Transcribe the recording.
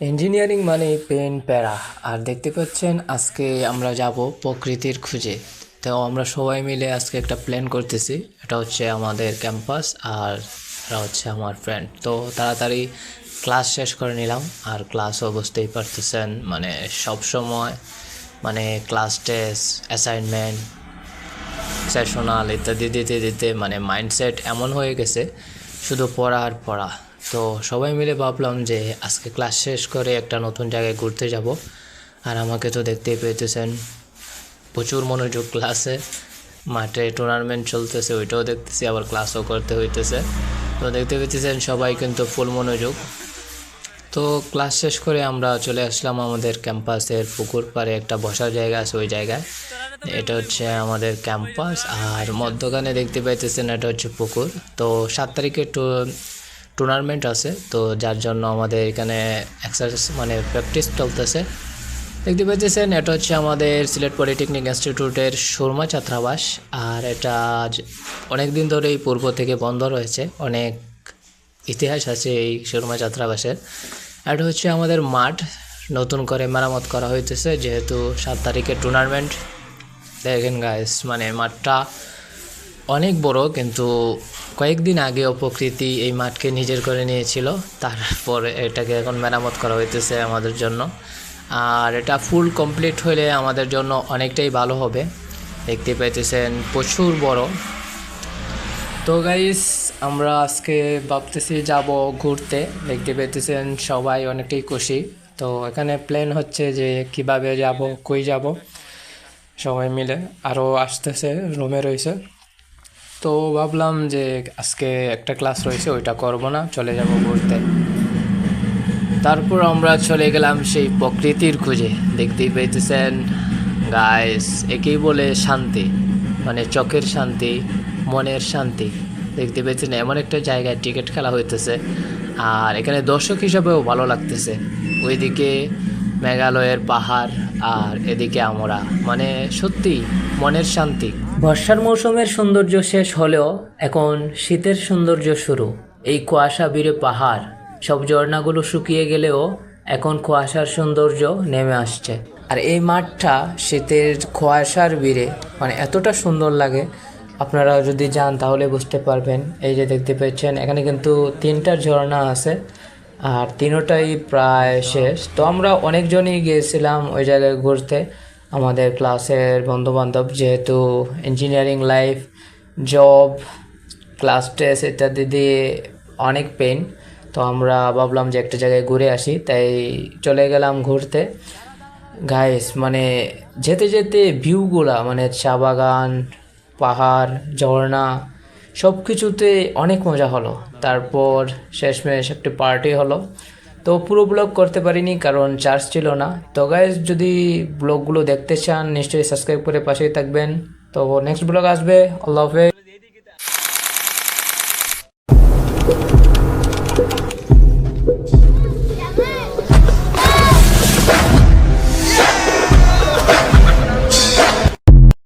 Engineering মানে pen, প্যারা। আর দেখতে পাচ্ছেন, আজকে আমরা যাব প্রকৃতির খুঁজে। তো আমরা সবাই মিলে আজকে একটা প্ল্যান করতেছি। এটা হচ্ছে আমাদের ক্যাম্পাস আর এটা হচ্ছে আমার ফ্রেন্ড তো তাড়াতাড়ি ক্লাস শেষ করে নিলাম। আর ক্লাসও বুঝতেই পারতেছেন মানে সব সময় মানে ক্লাস টেস্ট অ্যাসাইনমেন্ট সেশনাল ইত্যাদি দিতে দিতে মানে মাইন্ডসেট এমন হয়ে গেছে। শুধু পড়া আর পড়া। তো সবাই মিলে ভাবলাম যে আজকে ক্লাস শেষ করে একটা নতুন জায়গায় ঘুরতে যাব। আর আমাকে তো দেখতেই পেতেছেন প্রচুর মনোযোগ ক্লাসে মাঠে টুর্নামেন্ট চলতেছে, ওইটাও দেখতেছি, আবার ক্লাসও করতে হইতেছে। তো দেখতে পেতেছেন সবাই কিন্তু ফুল মনোযোগ। তো ক্লাস শেষ করে আমরা চলে আসলাম আমাদের ক্যাম্পাসের পুকুর পাড়ে একটা বসার জায়গা আছে ওই জায়গায়। এটা হচ্ছে আমাদের ক্যাম্পাস আর মধ্যখানে দেখতে পাইতেছেন এটা হচ্ছে পুকুর। তো সাত তারিখে টুর্নামেন্ট আছে, তো যার জন্য আমাদের এখানে এক্সারসাইজ মানে প্র্যাকটিস চলতেছে। দেখতে পাইতেছেন, এটা হচ্ছে আমাদের সিলেট পলিটেকনিক ইনস্টিটিউটের সুরমা ছাত্রাবাস, আর এটা আজ অনেক দিন ধরেই পূর্ব থেকে বন্ধ রয়েছে, অনেক ইতিহাস আছে এই সুরমা ছাত্রাবাসের। এটা হচ্ছে আমাদের মাঠ, নতুন করে মেরামত করা হইতেছে, যেহেতু সাত তারিখের টুর্নামেন্ট দেখেন গাইস মানে মাঠটা অনেক বড়, কিন্তু কয়েকদিন আগে প্রকৃতি এই মাঠকে নিজের করে নিয়েছিল, তারপরে এটাকে এখন মেরামত করা হইতেছে আমাদের জন্য। আর এটা ফুল কমপ্লিট হলে আমাদের জন্য অনেকটাই ভালো হবে। দেখতে পাইতেছেন প্রচুর বড়। তো গাইস আমরা আজকে ভাবতেছি যাব ঘুরতে। দেখতে পেতেছেন সবাই অনেকটাই খুশি। তো এখানে প্ল্যান হচ্ছে যে কীভাবে যাব, কই যাব, সবাই মিলে। আরও আসতেছে রুমে রয়েছে তো ভাবলাম যে আজকে একটা ক্লাস রয়েছে, ওইটা করব না, চলে যাব ঘুরতে। তারপর আমরা চলে গেলাম সেই প্রকৃতির খুঁজে। দেখতেই পেতেছেন গাইস একেই বলে শান্তি মানে চোখের শান্তি, মনের শান্তি। দেখতে পেয়েছেন, এমন একটা জায়গায় টিকিট খেলা হইতেছে, আর এখানে দর্শক হিসাবেও ভালো লাগতেছে। ওইদিকে মেঘালয়ের পাহাড় আর এদিকে আমরা মানে সত্যি মনের শান্তি। বর্ষার মৌসুমের সৌন্দর্য শেষ হলেও এখন শীতের সৌন্দর্য শুরু। এই কুয়াশা বিরে পাহাড়, সব ঝর্ণাগুলো শুকিয়ে গেলেও এখন কুয়াশার সৌন্দর্য নেমে আসছে। আর এই মাঠটা শীতের কুয়াশার বীরে মানে এতটা সুন্দর লাগে। আপনারা যদি যান তাহলে বুঝতে পারবেন। এই যে দেখতে পাচ্ছেন এখানে কিন্তু তিনটা ঝর্ণা আছে। আর তিনোটাই প্রায় শেষ। তো আমরা অনেকজনই গিয়েছিলাম ওই জায়গায় ঘুরতে। আমাদের ক্লাসের বন্ধুবান্ধব যেহেতু engineering life job class test ইত্যাদি দিয়ে অনেক পেন তো আমরা ভাবলাম যে একটা জায়গায় ঘুরে আসি, তাই চলে গেলাম ঘুরতে। গাইস মানে যেতে যেতে ভিউগুলা মানে চা বাগান, পাহাড়, ঝর্ণা সব কিছুতে অনেক মজা হলো। তারপর শেষমেশ একটি পার্টি হলো। তো পুরো ব্লগ করতে পারিনি কারণ চার্জ ছিল না। তো গাইজ যদি ব্লগগুলো দেখতে চান, নিশ্চয়ই সাবস্ক্রাইব করে পাশেই থাকবেন। তো নেক্সট ব্লগ আসবে। আল্লাহ হাফেজ।